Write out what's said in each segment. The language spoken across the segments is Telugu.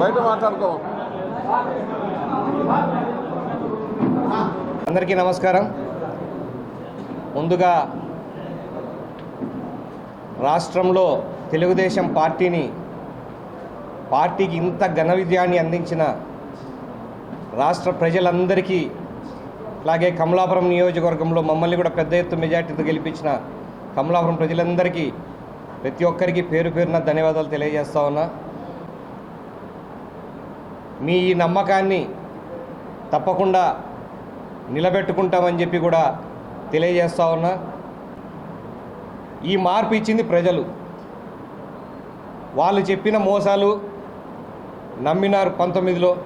బయట మాట్లాడుకో. అందరికీ నమస్కారం. ముందుగా రాష్ట్రంలో తెలుగుదేశం పార్టీని పార్టీకి ఇంత ఘన విజయాన్ని అందించిన రాష్ట్ర ప్రజలందరికీ అలాగే కమలాపురం నియోజకవర్గంలో మమ్మల్ని కూడా పెద్ద ఎత్తు మెజార్టీతో గెలిపించిన కమలాపురం ప్రజలందరికీ ప్రతి ఒక్కరికి పేరు పేరున ధన్యవాదాలు తెలియజేస్తా ఉన్నా. మీ ఈ నమ్మకాన్ని తప్పకుండా నిలబెట్టుకుంటామని చెప్పి కూడా తెలియజేస్తా ఉన్నా. ఈ మార్పు ఇచ్చింది ప్రజలు. వాళ్ళు చెప్పిన మోసాలు నమ్మినారు పంతొమ్మిదిలో.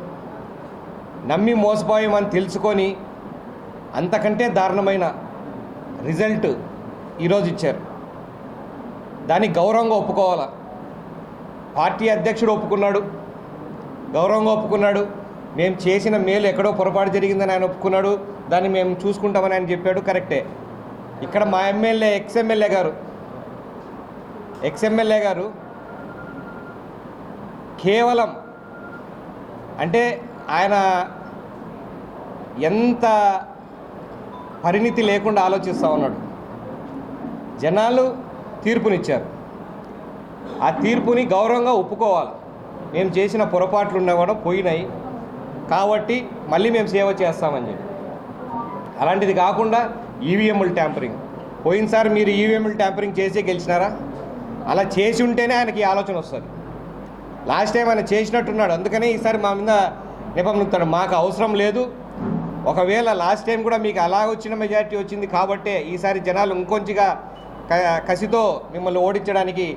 నమ్మి మోసపోయామని తెలుసుకొని అంతకంటే దారుణమైన రిజల్ట్ ఈరోజు ఇచ్చారు. దాన్ని గౌరవంగా ఒప్పుకోవాలా? పార్టీ అధ్యక్షుడు ఒప్పుకున్నాడు. గౌరవంగా ఒప్పుకున్నాడు. మేము చేసిన మేలు ఎక్కడో పొరపాటు జరిగిందని ఆయన ఒప్పుకున్నాడు. దాన్ని మేము చూసుకుంటామని ఆయన చెప్పాడు. కరెక్టే. ఇక్కడ మా ఎమ్మెల్యే ఎక్స్ఎమ్మెల్యే గారు ఎక్స్ఎమ్మెల్యే గారు కేవలం అంటే ఆయన ఎంత పరిణితి లేకుండా ఆలోచిస్తూ ఉన్నాడు. జనాలు తీర్పునిచ్చారు. ఆ తీర్పుని గౌరవంగా ఒప్పుకోవాలి. మేము చేసిన పొరపాట్లు ఉన్నవాడు పోయినాయి. కాబట్టి మళ్ళీ మేము సేవ చేస్తామని చెప్పి. అలాంటిది కాకుండా ఈవీఎంలు ట్యాంపరింగ్ పోయినసారి మీరు ఈవీఎంలు ట్యాంపరింగ్ చేసే గెలిచినారా? అలా చేసి ఉంటేనే ఆయనకి ఆలోచన వస్తుంది. లాస్ట్ టైం ఆయన చేసినట్టున్నాడు. అందుకనే ఈసారి మా మీద నిపంతాడు మాకు అవసరం లేదు. ఒకవేళ లాస్ట్ టైం కూడా మీకు అలా వచ్చిన మెజారిటీ వచ్చింది కాబట్టే ఈసారి జనాలు ఇంకొంచిగా క- కసితో మిమ్మల్ని ఓడించడానికి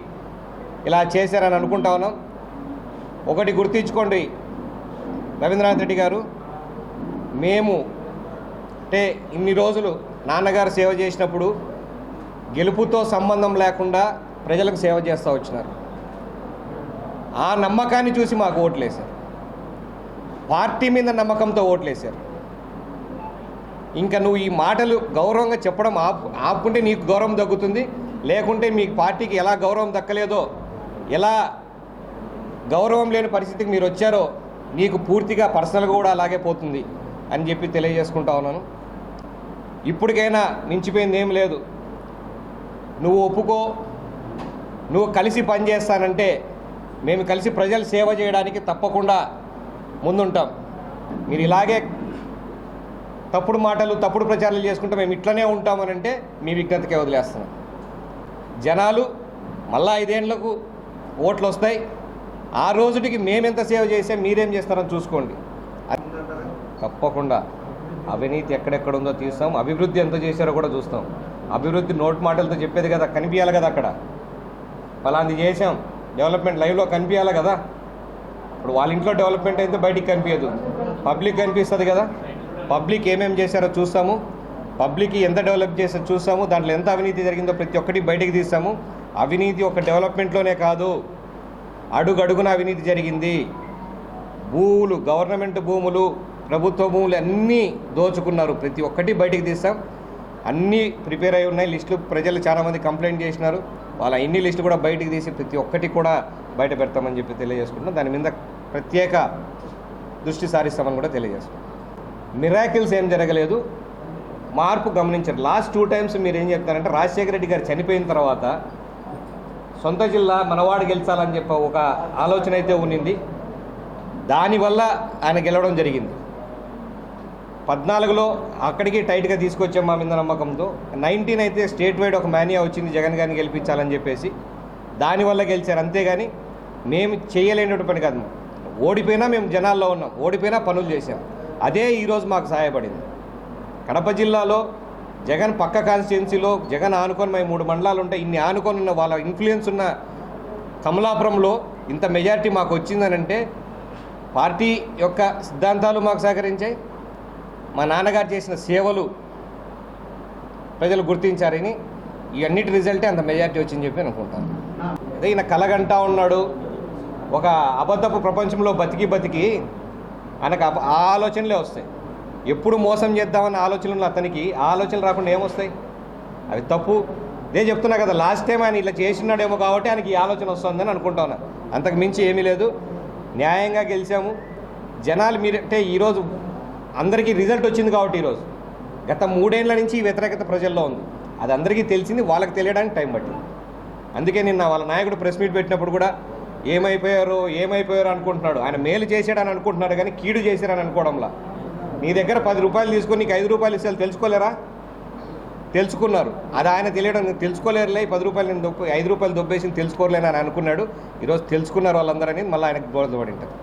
ఇలా చేశారని అనుకుంటా ఉన్నాం. ఒకటి గుర్తించుకోండి. రవీంద్రనాథ్ రెడ్డి గారు మేము అంటే ఇన్ని రోజులు నాన్నగారు సేవ చేసినప్పుడు గెలుపుతో సంబంధం లేకుండా ప్రజలకు సేవ చేస్తూ వచ్చినారు. ఆ నమ్మకాన్ని చూసి మాకు ఓట్లేశారు. పార్టీ మీద నమ్మకంతో ఓట్లేశారు. ఇంకా నువ్వు ఈ మాటలు గౌరవంగా చెప్పడం ఆపు ఆపుకుంటే నీకు గౌరవం దక్కుతుంది లేకుంటే మీ పార్టీకి ఎలా గౌరవం దక్కలేదో ఎలా గౌరవం లేని పరిస్థితికి మీరు వచ్చారో నీకు పూర్తిగా పర్సనల్గా కూడా అలాగే పోతుంది అని చెప్పి తెలియజేసుకుంటా ఉన్నాను. ఇప్పటికైనా మించిపోయింది ఏం లేదు. నువ్వు ఒప్పుకో నువ్వు కలిసి పనిచేస్తానంటే మేము కలిసి ప్రజలు సేవ చేయడానికి తప్పకుండా ముందుంటాం. మీరు ఇలాగే తప్పుడు మాటలు తప్పుడు ప్రచారాలు చేసుకుంటే మేము ఇట్లనే ఉంటామనంటే మీ విజ్ఞతకే వదిలేస్తున్నాం. జనాలు మళ్ళా ఐదేండ్లకు ఓట్లు వస్తాయి. ఆ రోజుటికి మేమెంత సేవ చేస్తే మీరేం చేస్తారని చూసుకోండి. అది తప్పకుండా. అవినీతి ఎక్కడెక్కడ ఉందో తీస్తాం. అభివృద్ధి ఎంత చేశారో కూడా చూస్తాం. అభివృద్ధి నోట్ మాటలతో చెప్పేది కదా కనిపించాలి కదా అక్కడ. ఫలాంది చేసాం డెవలప్మెంట్ లైవ్లో కనిపించాలి కదా. ఇప్పుడు వాళ్ళ ఇంట్లో డెవలప్మెంట్ అయితే బయటికి కనిపించదు పబ్లిక్ కనిపిస్తుంది కదా. పబ్లిక్ ఏమేమి చేశారో చూస్తాము. పబ్లిక్ ఎంత డెవలప్ చేసారో చూస్తాము. దాంట్లో ఎంత అవినీతి జరిగిందో ప్రతి ఒక్కటి బయటికి తీస్తాము. అవినీతి ఒక డెవలప్మెంట్లోనే కాదు. అడుగడుగున అవినీతి జరిగింది. భూములు గవర్నమెంట్ భూములు ప్రభుత్వ భూములు అన్నీ దోచుకున్నారు. ప్రతి ఒక్కటి బయటికి తీస్తాం. అన్నీ ప్రిపేర్ అయి ఉన్నాయి. లిస్టులు ప్రజలు చాలామంది కంప్లైంట్ చేసినారు. వాళ్ళ ఇన్ని లిస్టు కూడా బయటికి తీసి ప్రతి ఒక్కటి కూడా బయట పెడతామని చెప్పి తెలియజేసుకుంటున్నాం. దాని మీద ప్రత్యేక దృష్టి సారిస్తామని కూడా తెలియజేస్తున్నాం. మిరాకిల్స్ ఏం జరగలేదు. మార్పు గమనించారు. లాస్ట్ టూ టైమ్స్ మీరు ఏం చెప్తారంటే రాజశేఖర రెడ్డి గారు చనిపోయిన తర్వాత సొంత జిల్లా మనవాడు గెలిచాలని చెప్పి ఒక ఆలోచన అయితే ఉన్నింది. దానివల్ల ఆయన గెలవడం జరిగింది. పద్నాలుగులో అక్కడికి టైట్గా తీసుకొచ్చాం మా మీద నమ్మకంతో. నైన్టీన్ అయితే స్టేట్ వైడ్ ఒక మేనియా వచ్చింది జగన్ గారిని గెలిపించాలని చెప్పేసి. దానివల్ల గెలిచారు అంతేగాని మేము చేయలేనటువంటి పని కాదు. ఓడిపోయినా మేము జనాల్లో ఉన్నాం. ఓడిపోయినా పనులు చేసాం అదే ఈరోజు మాకు సహాయపడింది. కడప జిల్లాలో జగన్ పక్క కాన్స్టిట్యున్సీలో జగన్ ఆనుకొని మేము మూడు మండలాలు ఉంటాయి ఇన్ని ఆనుకొని ఉన్న వాళ్ళ ఇన్ఫ్లుయెన్స్ ఉన్న కమలాపురంలో ఇంత మెజారిటీ మాకు వచ్చిందనంటే పార్టీ యొక్క సిద్ధాంతాలు మాకు సహకరించాయి. మా నాన్నగారు చేసిన సేవలు ప్రజలు గుర్తించారని ఈ అన్నిటి రిజల్టే అంత మెజారిటీ వచ్చింది చెప్పి అనుకుంటాను. అదే ఈయన కలగంటా ఉన్నాడు ఒక అబద్ధపు ప్రపంచంలో బతికి బతికి ఆయనకు ఆ ఆలోచనలే వస్తాయి. ఎప్పుడు మోసం చేద్దామన్న ఆలోచనలు అతనికి ఆలోచనలు రాకుండా ఏమొస్తాయి? అవి తప్పు. నేను చెప్తున్నా కదా లాస్ట్ టైం ఆయన ఇట్లా చేసినాడేమో కాబట్టి ఆయనకి ఈ ఆలోచన వస్తుందని అనుకుంటా ఉన్నా. అంతకు మించి ఏమీ లేదు. న్యాయంగా గెలిచాము. జనాలు మీరంటే ఈరోజు అందరికీ రిజల్ట్ వచ్చింది కాబట్టి ఈరోజు. గత మూడేళ్ళ నుంచి ఈ వ్యతిరేకత ప్రజల్లో ఉంది. అది అందరికీ తెలిసింది వాళ్ళకి తెలియడానికి టైం పట్టింది. అందుకే నిన్న వాళ్ళ నాయకుడు ప్రెస్ మీట్ పెట్టినప్పుడు కూడా ఏమైపోయారో ఏమైపోయారో అనుకుంటున్నాడు. ఆయన మేలు చేశాడని అనుకుంటున్నాడు కానీ కీడు చేశారని అనుకోవడంలా. నీ దగ్గర పది రూపాయలు తీసుకొని నీకు ఐదు రూపాయలు ఇస్తే తెలుసుకోలేరా? తెలుసుకున్నారు. అది ఆయన తెలియడం తెలుసుకోలేరులే పది రూపాయలు నేను దొబ్బ ఐదు రూపాయలు దొబ్బేసి తెలుసుకోలేని అని అనుకున్నాడు. ఈరోజు తెలుసుకున్నారు వాళ్ళందరని మళ్ళీ ఆయనకు బోధపడి ఉంటుంది.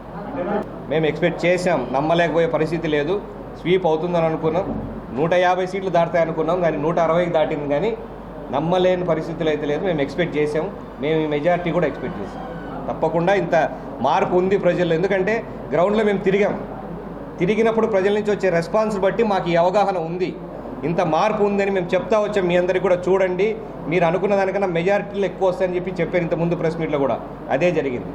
మేము ఎక్స్పెక్ట్ చేసాం నమ్మలేకపోయే పరిస్థితి లేదు. స్వీప్ అవుతుందని అనుకున్నాం. నూట యాభై సీట్లు దాటుతాయి అనుకున్నాం కానీ నూట అరవైకి దాటింది కానీ నమ్మలేని పరిస్థితులు అయితే లేదు. మేము ఎక్స్పెక్ట్ చేసాం మేము ఈ మెజారిటీ కూడా ఎక్స్పెక్ట్ చేసాం తప్పకుండా ఇంత మార్పు ఉంది ప్రజల్లో. ఎందుకంటే గ్రౌండ్లో మేము తిరిగాం. తిరిగినప్పుడు ప్రజల నుంచి వచ్చే రెస్పాన్స్ బట్టి మాకు ఈ అవగాహన ఉంది. ఇంత మార్పు ఉందని మేము చెప్తా వచ్చాం. మీ అందరికీ కూడా చూడండి. మీరు అనుకున్న దానికన్నా మెజారిటీలు ఎక్కువ వస్తాయని చెప్పి చెప్పారు ఇంత ముందు ప్రెస్ మీట్లో కూడా. అదే జరిగింది.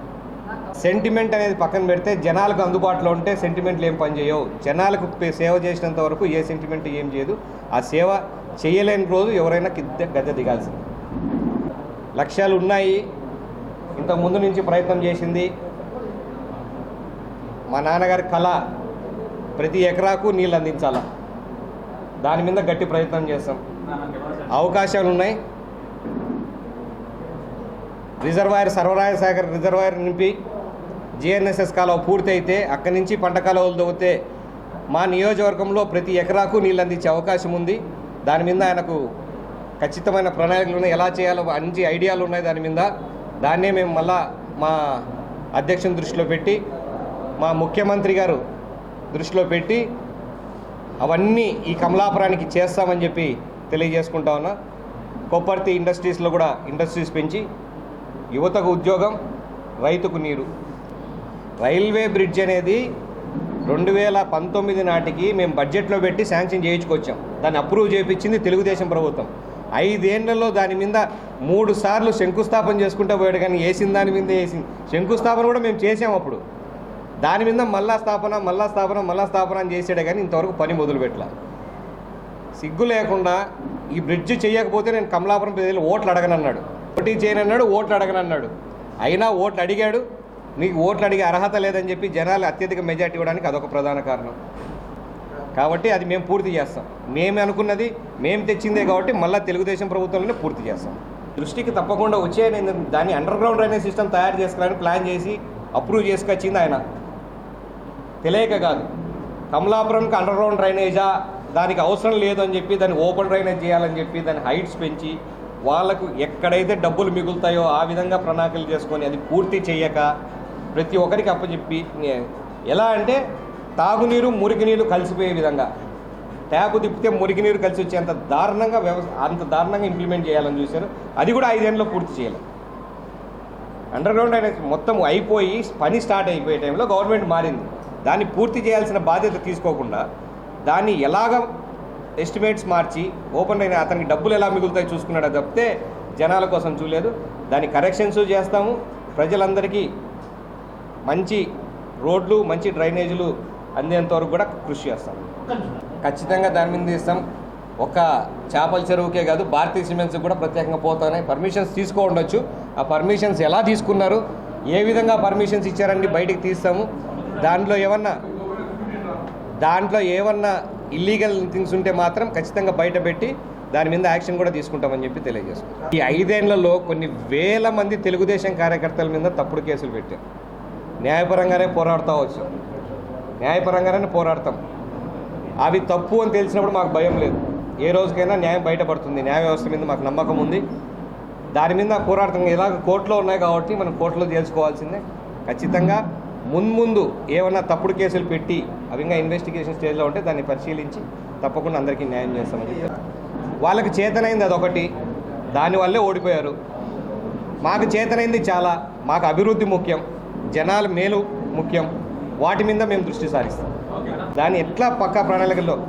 సెంటిమెంట్ అనేది పక్కన పెడితే జనాలకు అందుబాటులో ఉంటే సెంటిమెంట్లు ఏం పనిచేయవు జనాలకు సేవ చేసినంత వరకు ఏ సెంటిమెంట్ ఏం చేయదు. ఆ సేవ చేయలేని రోజు ఎవరైనా కిద్ద గద్దె దిగాల్సింది. లక్ష్యాలు ఉన్నాయి. ఇంత ముందు నుంచి ప్రయత్నం చేసింది మా నాన్నగారి కళ. ప్రతి ఎకరాకు నీళ్ళు అందించాలా? దాని మీద గట్టి ప్రయత్నం చేస్తాం. అవకాశాలు ఉన్నాయి. రిజర్వాయర్ సర్వరాయ శాఖ రిజర్వాయర్ నింపి జిఎన్ఎస్ఎస్ కాలువ పూర్తి అయితే అక్కడి నుంచి పంట కాలువలు తవ్వితే మా నియోజకవర్గంలో ప్రతి ఎకరాకు నీళ్ళు అందించే అవకాశం ఉంది. దాని మీద ఆయనకు ఖచ్చితమైన ప్రణాళికలు ఉన్నాయి. ఎలా చేయాలో మంచి ఐడియాలు ఉన్నాయి దాని మీద. దాన్నే మేము మళ్ళా మా అధ్యక్షుని దృష్టిలో పెట్టి మా ముఖ్యమంత్రి గారు దృష్టిలో పెట్టి అవన్నీ ఈ కమలాపురానికి చేస్తామని చెప్పి తెలియజేసుకుంటా ఉన్నా. కొప్పర్తి ఇండస్ట్రీస్లో కూడా ఇండస్ట్రీస్ పెంచి యువతకు ఉద్యోగం రైతుకు నీరు. రైల్వే బ్రిడ్జ్ అనేది రెండు వేల పంతొమ్మిది నాటికి మేము బడ్జెట్లో పెట్టి శాంక్షన్ చేయించుకొచ్చాం. దాన్ని అప్రూవ్ చేయించింది తెలుగుదేశం ప్రభుత్వం. ఐదేళ్ళలో దాని మీద మూడు సార్లు శంకుస్థాపన చేసుకుంటూ పోయాడు కానీ వేసిన దాని మీద వేసింది శంకుస్థాపన కూడా మేము చేసాం అప్పుడు. దాని మీద మళ్ళా స్థాపన మళ్ళా స్థాపన మళ్ళా స్థాపన అని చేసాడే కానీ ఇంతవరకు పని మొదలుపెట్టలా సిగ్గు లేకుండా ఈ బ్రిడ్జ్ చేయకపోతే నేను కమలాపురం ప్రజలు ఓట్లు అడగనన్నాడు. పోటీ చేయనన్నాడు ఓట్లు అడగనన్నాడు. అయినా ఓట్లు అడిగాడు నీకు ఓట్లు అడిగే అర్హత లేదని చెప్పి జనాలు అత్యధిక మెజార్టీ ఇవ్వడానికి అదొక ప్రధాన కారణం. కాబట్టి అది మేము పూర్తి చేస్తాం. మేము అనుకున్నది మేము తెచ్చిందే కాబట్టి మళ్ళీ తెలుగుదేశం ప్రభుత్వంలోనే పూర్తి చేస్తాం. దృష్టికి తప్పకుండా వచ్చే నేను దాన్ని అండర్ గ్రౌండ్ డ్రైనేజ్ సిస్టమ్ తయారు చేసుకోవాలని ప్లాన్ చేసి అప్రూవ్ చేసుకొచ్చింది ఆయన. తెలియక కాదు. కమలాపురంకి అండర్గ్రౌండ్ డ్రైనేజా దానికి అవసరం లేదు అని చెప్పి దాన్ని ఓపెన్ డ్రైనేజ్ చేయాలని చెప్పి దాని హైట్స్ పెంచి వాళ్ళకు ఎక్కడైతే డబ్బులు మిగులుతాయో ఆ విధంగా ప్రణాళికలు చేసుకొని అది పూర్తి చేయక ప్రతి ఒక్కరికి అప్పచెప్పి ఎలా అంటే తాగునీరు మురికి నీరు కలిసిపోయే విధంగా. ట్యాప్ తిప్పితే మురికి నీరు కలిసి వచ్చేంత దారుణంగా వ్యవస్థ అంత దారుణంగా ఇంప్లిమెంట్ చేయాలని చూశారు. అది కూడా ఐదేళ్ళలో పూర్తి చేయాలి అండర్ గ్రౌండ్ అనేది మొత్తం అయిపోయి పని స్టార్ట్ అయిపోయే టైంలో గవర్నమెంట్ మారింది. దాన్ని పూర్తి చేయాల్సిన బాధ్యత తీసుకోకుండా దాన్ని ఎలాగ ఎస్టిమేట్స్ మార్చి ఓపెన్ అయిన అతనికి డబ్బులు ఎలా మిగులుతాయి చూసుకున్నాడో తప్పితే జనాల కోసం చూడలేదు. దాని కరెక్షన్స్ చేస్తాము. ప్రజలందరికీ మంచి రోడ్లు మంచి డ్రైనేజీలు అందేంత వరకు కూడా కృషి చేస్తాం. ఖచ్చితంగా దాని మీద ఇస్తాం. ఒక చేపల చెరువుకే కాదు భారతీయ సిమెంట్స్ కూడా ప్రత్యేకంగా పోతానే. పర్మిషన్స్ తీసుకో ఉండొచ్చు. ఆ పర్మిషన్స్ ఎలా తీసుకున్నారు? ఏ విధంగా పర్మిషన్స్ ఇచ్చారండి బయటికి తీస్తాము. దాంట్లో ఏమన్నా దాంట్లో ఏమన్నా ఇల్లీగల్ థింగ్స్ ఉంటే మాత్రం ఖచ్చితంగా బయటపెట్టి దాని మీద యాక్షన్ కూడా తీసుకుంటామని చెప్పి తెలియజేస్తాం ఈ ఐదేళ్ళలో కొన్ని వేల మంది తెలుగుదేశం కార్యకర్తల మీద తప్పుడు కేసులు పెట్టారు. న్యాయపరంగానే పోరాడుతూ వచ్చాం. న్యాయపరంగానే పోరాడతాం. అవి తప్పు అని తెలిసినప్పుడు మాకు భయం లేదు. ఏ రోజుకైనా న్యాయం బయటపడుతుంది. న్యాయ వ్యవస్థ మీద మాకు నమ్మకం ఉంది. దాని మీద పోరాడతాం. ఎలాగ కోర్టులో ఉన్నాయి కాబట్టి మనం కోర్టులో తేల్చుకోవాల్సిందే. ఖచ్చితంగా మున్ముందు ఏమన్నా తప్పుడు కేసులు పెట్టి అవి ఇంకా ఇన్వెస్టిగేషన్ స్టేజ్లో ఉంటే దాన్ని పరిశీలించి తప్పకుండా అందరికీ న్యాయం చేస్తామని వాళ్ళకి చేతనైంది అదొకటి. దానివల్లే ఓడిపోయారు. మాకు చేతనైంది చాలా. మాకు అభివృద్ధి ముఖ్యం. జనాల మేలు ముఖ్యం. వాటి మీద మేము దృష్టి సారిస్తాం. దాన్ని ఎట్లా పక్కా ప్రణాళికల్లో?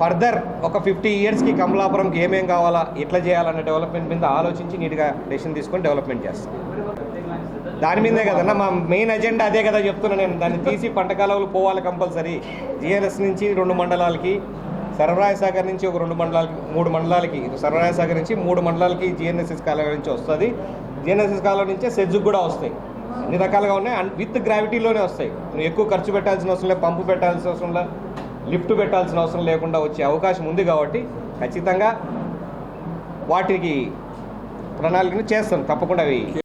ఫర్దర్ ఒక ఫిఫ్టీ ఇయర్స్కి కమలాపురంకి ఏమేం కావాలా? ఎట్లా చేయాలన్న డెవలప్మెంట్ మీద ఆలోచించి నీట్గా డెసిషన్ తీసుకొని డెవలప్మెంట్ చేస్తాం. దాని మీదే కదన్నా మా మెయిన్ అజెండా అదే కదా చెప్తున్నా నేను. దాన్ని తీసి పంట కాలువలు పోవాలి కంపల్సరీ. జిఆర్ఎస్ నుంచి రెండు మండలాలకి సర్వరాయ సాగర్ నుంచి ఒక రెండు మండలాలకి మూడు మండలాలకి సర్వరాయ సాగర్ నుంచి మూడు మండలాలకి జిఎన్ఎస్ఎస్ కాలువ నుంచి వస్తుంది. జిఎన్ఎస్ఎస్ కాలువ నుంచే సెజ్జుకు కూడా వస్తాయి. అన్ని రకాలుగా ఉన్నాయి. అండ్ విత్ గ్రావిటీలోనే వస్తాయి. నువ్వు ఎక్కువ ఖర్చు పెట్టాల్సిన అవసరం లేదు పంపు పెట్టాల్సిన అవసరం లేదు లిఫ్ట్ పెట్టాల్సిన అవసరం లేకుండా వచ్చే అవకాశం ఉంది కాబట్టి ఖచ్చితంగా వాటికి ప్రణాళికను చేస్తాం తప్పకుండా అవి